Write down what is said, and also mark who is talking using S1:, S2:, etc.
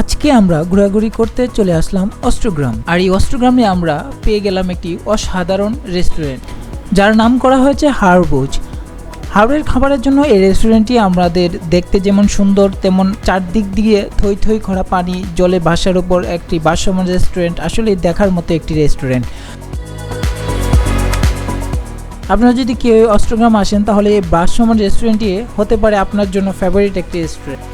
S1: আজকে আমরা ঘোরাঘুরি করতে চলে আসলাম অষ্টগ্রাম আর এই অষ্টগ্রামে আমরা পেয়ে গেলাম একটি অসাধারণ রেস্টুরেন্ট, যার নাম করা হয়েছে হারবুজ হাওড়ের খাবারের জন্য এই রেস্টুরেন্টটি আমাদের দেখতে যেমন সুন্দর, তেমন চারদিক দিয়ে থই থই খরা পানি, জলে ভাসার উপর একটি ভাসমান রেস্টুরেন্ট, আসলে দেখার মতো একটি রেস্টুরেন্ট। আপনারা যদি কেউ অষ্টগ্রাম আসেন, তাহলে এই ভাসমান রেস্টুরেন্টটি হতে পারে আপনার জন্য ফেভারিট একটি রেস্টুরেন্ট।